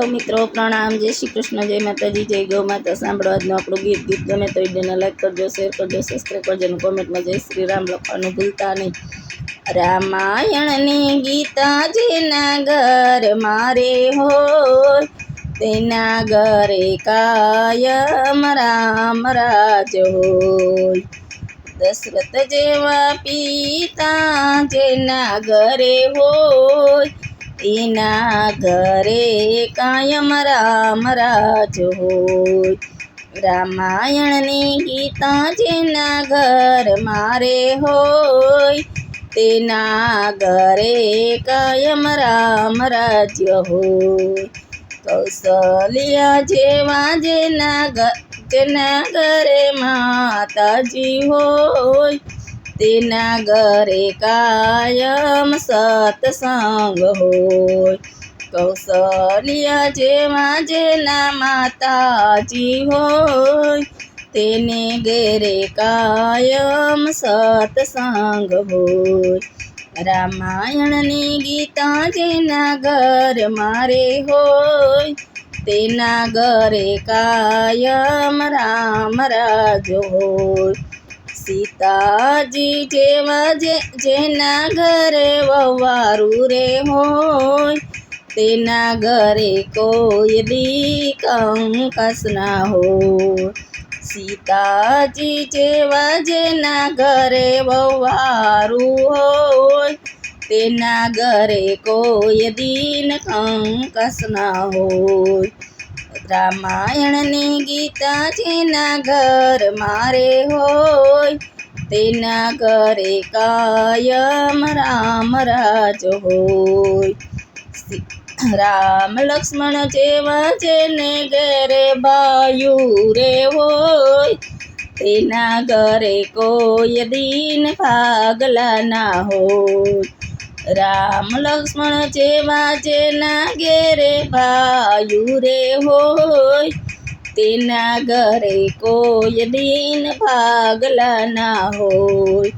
Hello મિત્રો, પ્રણામ. જય શ્રી કૃષ્ણ, જય માતાજી, જય ગૌ માતા. સાંભળો આજનું આપણું ગીત. ગીત ગમે તો વિડીયોને લાઈક કરજો, શેર કરજો સબસ્ક્રાઈબ કરજો અને કોમેન્ટમાં જય શ્રી રામ લખવાનું ભૂલતા નહીં. રામાયણની ગીતાજીના ઘર મારે હોય. તેના ઘરે કાયમ રામ રાજ હોય. દશરથ જેવા પિતા જેના ઘરે હોય. એના ઘરે કાયમ રામ રાજ રામાયણની ગીતા જેના ઘર મારે હોય, તેના ઘરે કાયમ રામ રાજ્ય હોય. કૌશલ્યા જેવા જેના ઘર જેના ઘરે માતાજી હોય તેના ઘરે કાયમ સત્સંગ હોય. કૌશલ્યા જેમાં જેના માતાજી હોય, તેને ઘેરે કાયમ સત્સંગ હોય. રામાયણની ગીતા જેના ઘર મારે હોય, તેના ઘરે કાયમ રામ રાજ હોય. સીતાજી જેવા જે જેના ઘરે વવારું રે હોય તેના ઘરે કોઈ દી કંકસ ના હોય સીતાજી જેવા જેના ઘરે વવારું હોય તેના ઘરે કોઈ દિન કંકસ ના હોય રામાયણની ગીતા જેના ઘર મારે હોય તેના ઘરે કાયમ રામ રાજ હોય. રામ લક્ષ્મણ જેવા જેને ઘરે ભાયું રે હોય, તેના ઘરે કોઈ દિન ભાગલા ના હોય. રામ લક્ષ્મણ જેવા જેના ઘેરે ભાયું રે હોય તેના ઘરે કોઈ દિન ભાગલા ના હોય.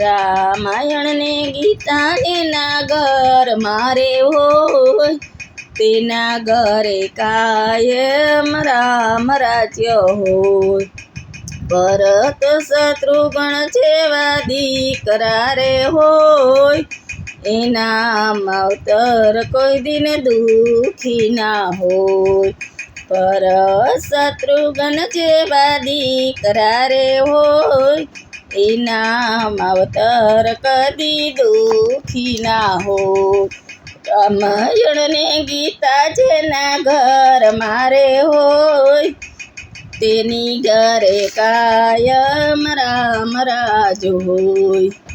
રામાયણને ગીતા એના ઘર મારે હોય. તેના ઘરે કાયમ રામ રાજ્ય હોય. ભરત શત્રુઘ્ન જેવા દીકરા રે હોય. એના માવતર કોઈ દિન દુખી ના હોય. પર શત્રુઘ્ન જેવા દીકરા રે હોય એના અવતર કદી દુખી ના હોય. રામાયણને ગીતા જેના ઘર મારે હોય, તેની ઘરે કાયમ રામ રાજ હોય.